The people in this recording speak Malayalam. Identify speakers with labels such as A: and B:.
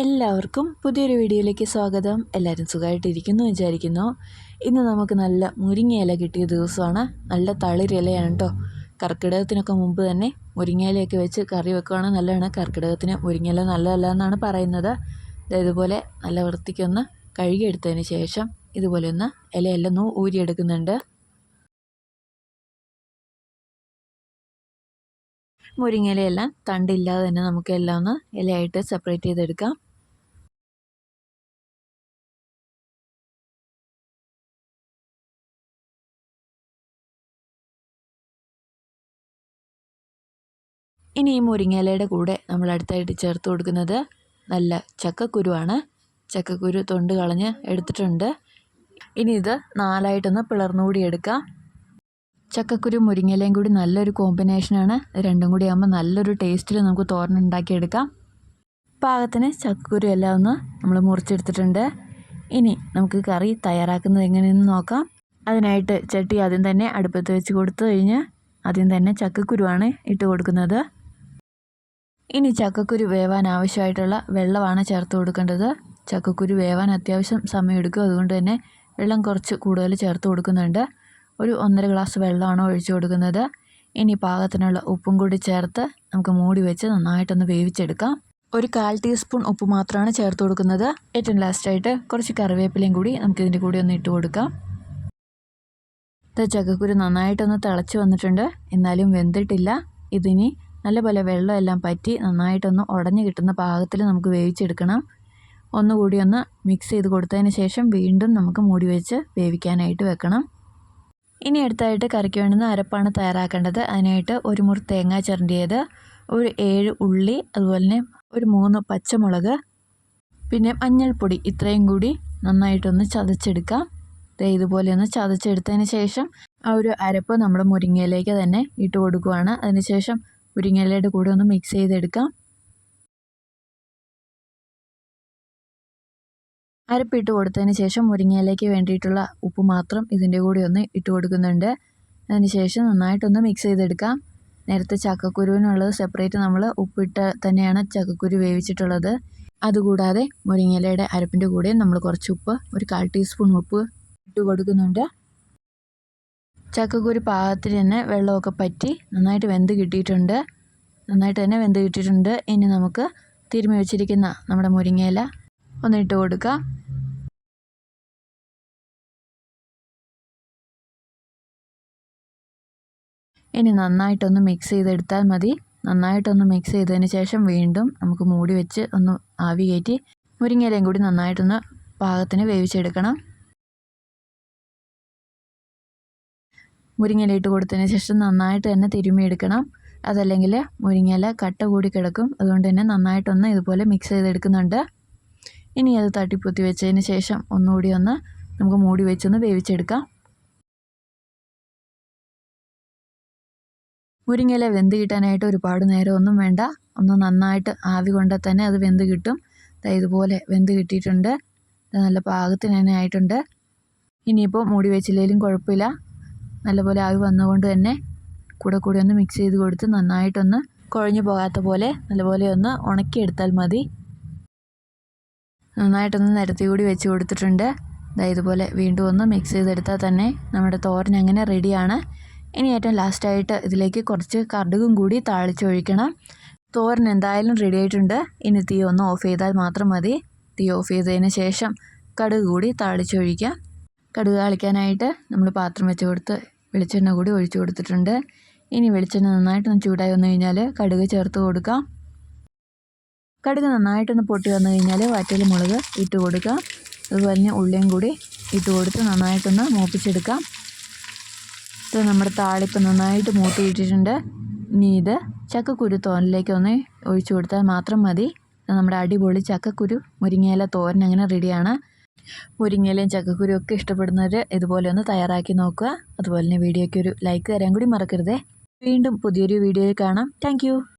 A: എല്ലാവർക്കും പുതിയൊരു വീഡിയോയിലേക്ക് സ്വാഗതം. എല്ലാവരും സുഖമായിട്ടിരിക്കുന്നു വിചാരിക്കുന്നു. ഇന്ന് നമുക്ക് നല്ല മുരിങ്ങയില കിട്ടിയ ദിവസമാണ്. നല്ല തളിരിലയാണ് കേട്ടോ കർക്കിടകത്തിനൊക്കെ മുമ്പ് തന്നെ മുരിങ്ങയിലയൊക്കെ വെച്ച് കറി വെക്കുകയാണ് നല്ലതാണ്. കർക്കിടകത്തിന് മുരിങ്ങയില നല്ലതല്ല എന്നാണ് പറയുന്നത് ഇതുപോലെ നല്ല വൃത്തിക്കൊന്ന് കഴുകിയെടുത്തതിന് ശേഷം ഇതുപോലെ ഒന്ന് ഇലയെല്ലാം ഊരിയെടുക്കുന്നുണ്ട്. മുരിങ്ങയിലയെല്ലാം തണ്ടില്ലാതെ തന്നെ നമുക്ക് എല്ലാം ഒന്ന് ഇലയായിട്ട് സെപ്പറേറ്റ് ചെയ്തെടുക്കാം. ഇനി ഈ മുരിങ്ങയിലയുടെ കൂടെ നമ്മൾ അടുത്തായിട്ട് ചേർത്ത് കൊടുക്കുന്നത് നല്ല ചക്കക്കുരുവാണ്. ചക്കക്കുരു തൊണ്ട് കളഞ്ഞ് എടുത്തിട്ടുണ്ട്. ഇനി ഇത് നാലായിട്ടൊന്ന് പിളർന്നുകൂടി എടുക്കാം. ചക്കക്കുരു മുരിങ്ങയിലയും കൂടി നല്ലൊരു കോമ്പിനേഷനാണ് രണ്ടും കൂടി ആകുമ്പോൾ നല്ലൊരു ടേസ്റ്റിൽ നമുക്ക് തോരൻ ഉണ്ടാക്കിയെടുക്കാം പാകത്തിന് ചക്കക്കുരു എല്ലാം ഒന്ന് നമ്മൾ മുറിച്ചെടുത്തിട്ടുണ്ട്. ഇനി നമുക്ക് കറി തയ്യാറാക്കുന്നത് എങ്ങനെയെന്ന് നോക്കാം. അതിനായിട്ട് ചട്ടി ആദ്യം തന്നെ അടുപ്പത്ത് വെച്ച് കൊടുത്തു കഴിഞ്ഞ് ആദ്യം തന്നെ ചക്കക്കുരുവാണ് ഇട്ട് കൊടുക്കുന്നത്. ഇനി ചക്കക്കുരു വേവാൻ ആവശ്യമായിട്ടുള്ള വെള്ളമാണ് ചേർത്ത് കൊടുക്കേണ്ടത്. ചക്കക്കുരു വേവാൻ അത്യാവശ്യം സമയമെടുക്കും അതുകൊണ്ട് തന്നെ വെള്ളം കുറച്ച് കൂടുതൽ ചേർത്ത് കൊടുക്കുന്നുണ്ട്. ഒരു ഒന്നര ഗ്ലാസ് വെള്ളമാണ് ഒഴിച്ചു കൊടുക്കുന്നത്. ഇനി പാകത്തിനുള്ള ഉപ്പും കൂടി ചേർത്ത് നമുക്ക് മൂടി വെച്ച് നന്നായിട്ടൊന്ന് വേവിച്ചെടുക്കാം. ഒരു കാൽ ടീസ്പൂൺ ഉപ്പ് മാത്രമാണ് ചേർത്ത് കൊടുക്കുന്നത്. ഏറ്റവും ലാസ്റ്റായിട്ട് കുറച്ച് കറിവേപ്പിലയും കൂടി നമുക്കിതിന്റെ കൂടി ഒന്ന് ഇട്ട് കൊടുക്കാം. ഇത് ചക്കക്കുരു നന്നായിട്ടൊന്ന് തിളച്ച് വന്നിട്ടുണ്ട്. എന്നാലും വെന്തിട്ടില്ല. ഇതിനി നല്ലപോലെ വെള്ളമെല്ലാം പറ്റി നന്നായിട്ടൊന്ന് ഉടഞ്ഞു കിട്ടുന്ന പാകത്തിൽ നമുക്ക് വേവിച്ചെടുക്കണം. ഒന്നുകൂടി ഒന്ന് മിക്സ് ചെയ്ത് കൊടുത്തതിന് ശേഷം വീണ്ടും നമുക്ക് മൂടി വെച്ച് വേവിക്കാനായിട്ട് വെക്കണം. ഇനി അടുത്തായിട്ട് കറിക്ക് വേണ്ടുന്ന അരപ്പാണ് തയ്യാറാക്കേണ്ടത്. അതിനായിട്ട് ഒരു മുറി തേങ്ങ ചിരണ്ടിയത് ഒരു ഏഴ് ഉള്ളി അതുപോലെ തന്നെ ഒരു മൂന്ന് പച്ചമുളക് പിന്നെ മഞ്ഞൾപ്പൊടി ഇത്രയും കൂടി നന്നായിട്ടൊന്ന് ചതച്ചെടുക്കാം. ഇതുപോലെ ഒന്ന് ചതച്ചെടുത്തതിന് ശേഷം ആ ഒരു അരപ്പ് നമ്മുടെ മുരിങ്ങയിലേക്ക് തന്നെ ഇട്ട് കൊടുക്കുകയാണ് അതിനുശേഷം മുരിങ്ങയിലയുടെ കൂടെ ഒന്ന് മിക്സ് ചെയ്തെടുക്കാം. അരപ്പിട്ട് കൊടുത്തതിന് ശേഷം മുരിങ്ങയിലേക്ക് വേണ്ടിയിട്ടുള്ള ഉപ്പ് മാത്രം ഇതിന്റെ കൂടെ ഒന്ന് ഇട്ട് കൊടുക്കുന്നുണ്ട്. അതിന് ശേഷം നന്നായിട്ടൊന്ന് മിക്സ് ചെയ്തെടുക്കാം. നേരത്തെ ചക്കക്കുരുവിനുള്ളത് സെപ്പറേറ്റ് നമ്മൾ ഉപ്പിട്ട് തന്നെയാണ് ചക്കക്കുരു വേവിച്ചിട്ടുള്ളത്. അതുകൂടാതെ മുരിങ്ങയിലയുടെ അരപ്പിന്റെ കൂടെ നമ്മൾ കുറച്ച് ഉപ്പ് ഒരു കാൽ ടീസ്പൂൺ ഉപ്പ് ഇട്ട് കൊടുക്കുന്നുണ്ട്. ചക്കക്കുരു പാകത്തിൽ തന്നെ വെള്ളമൊക്കെ പറ്റി നന്നായിട്ട് വെന്ത് കിട്ടിയിട്ടുണ്ട്. നന്നായിട്ട് തന്നെ വെന്ത് കിട്ടിയിട്ടുണ്ട്. ഇനി നമുക്ക് തിരുമ്മി വെച്ചിരിക്കുന്ന നമ്മുടെ മുരിങ്ങയില ഒന്നിട്ട് കൊടുക്കുക കൊടുക്കാം. ഇനി നന്നായിട്ടൊന്ന് മിക്സ് ചെയ്തെടുത്താൽ മതി. നന്നായിട്ടൊന്ന് മിക്സ് ചെയ്തതിന് ശേഷം വീണ്ടും നമുക്ക് മൂടി വെച്ച് ഒന്ന് ആവി കയറ്റി മുരിങ്ങയിലയും കൂടി നന്നായിട്ടൊന്ന് പാകത്തിന് വേവിച്ചെടുക്കണം. മുരിങ്ങയില ഇട്ട് കൊടുത്തതിന് ശേഷം നന്നായിട്ട് തന്നെ തിരുമിയെടുക്കണം അതല്ലെങ്കിൽ മുരിങ്ങയില കട്ട കൂടി കിടക്കും. അതുകൊണ്ട് തന്നെ നന്നായിട്ടൊന്ന് ഇതുപോലെ മിക്സ് ചെയ്തെടുക്കുന്നുണ്ട്. ഇനി അത് തട്ടിപ്പൊത്തി വെച്ചതിന് ശേഷം ഒന്നുകൂടി ഒന്ന് നമുക്ക് മൂടി വെച്ചൊന്ന് വേവിച്ചെടുക്കാം. മുരിങ്ങയില വെന്ത് കിട്ടാനായിട്ട് ഒരുപാട് നേരമൊന്നും വേണ്ട. ഒന്ന് നന്നായിട്ട് ആവി കൊണ്ടാൽ തന്നെ അത് വെന്ത് കിട്ടും. ഇതുപോലെ വെന്ത് കിട്ടിയിട്ടുണ്ട്. നല്ല പാകത്തിന് തന്നെ ആയിട്ടുണ്ട്. ഇനിയിപ്പോൾ മൂടി വെച്ചില്ലെങ്കിലും കുഴപ്പമില്ല. നല്ലപോലെ ആവി വന്നുകൊണ്ട് തന്നെ കൂടെ കൂടെ ഒന്ന് മിക്സ് ചെയ്ത് കൊടുത്ത് നന്നായിട്ടൊന്ന് കുഴഞ്ഞു പോകാത്ത പോലെ നല്ലപോലെ ഒന്ന് ഉണക്കിയെടുത്താൽ മതി. നന്നായിട്ടൊന്ന് നിരത്തി കൂടി വെച്ച് കൊടുത്തിട്ടുണ്ട്. ഇതുപോലെ വീണ്ടും ഒന്ന് മിക്സ് ചെയ്തെടുത്താൽ തന്നെ നമ്മുടെ തോരൻ അങ്ങനെ റെഡിയാണ് ഇനി ഏറ്റവും ലാസ്റ്റായിട്ട് ഇതിലേക്ക് കുറച്ച് കടുകും കൂടി താളിച്ചൊഴിക്കണം തോരൻ എന്തായാലും റെഡി ആയിട്ടുണ്ട്. ഇനി തീ ഒന്ന് ഓഫ് ചെയ്താൽ മാത്രം മതി. തീ ഓഫ് ചെയ്തതിന് ശേഷം കടുക് കൂടി താളിച്ചൊഴിക്കാം കടുക് താളിക്കാനായിട്ട് നമ്മൾ പാത്രം വെച്ച് കൊടുത്ത് വെളിച്ചെണ്ണ കൂടി ഒഴിച്ചു കൊടുത്തിട്ടുണ്ട്. ഇനി വെളിച്ചെണ്ണ നന്നായിട്ടൊന്ന് ചൂടായി വന്നു കഴിഞ്ഞാൽ കടുക് ചേർത്ത് കൊടുക്കാം. കടുക് നന്നായിട്ടൊന്ന് പൊട്ടി വന്നു കഴിഞ്ഞാൽ വറ്റൽ മുളക് ഇട്ട് കൊടുക്കാം. അതുപോലെ തന്നെ ഉള്ളിയും കൂടി ഇട്ട് കൊടുത്ത് നന്നായിട്ടൊന്ന് മൂപ്പിച്ചെടുക്കാം. ഇത് നമ്മുടെ താളിപ്പ് നന്നായിട്ട് മൂട്ടിയിട്ടിട്ടുണ്ട് ഇനി ഇത് ചക്കക്കുരു തോരനിലേക്ക് ഒന്ന് ഒഴിച്ചു കൊടുത്താൽ മാത്രം മതി. നമ്മുടെ അടിപൊളി ചക്കക്കുരു മുരിങ്ങയില തോരൻ അങ്ങനെ റെഡിയാണ് മുരിങ്ങയിലയും ചക്കക്കുരും ഒക്കെ ഇഷ്ടപ്പെടുന്നവർ ഇതുപോലെ ഒന്ന് തയ്യാറാക്കി നോക്കുക. അതുപോലെ തന്നെ വീഡിയോയ്ക്ക് ഒരു ലൈക്ക് തരാൻ കൂടി മറക്കരുതേ. വീണ്ടും പുതിയൊരു വീഡിയോയിൽ കാണാം. താങ്ക്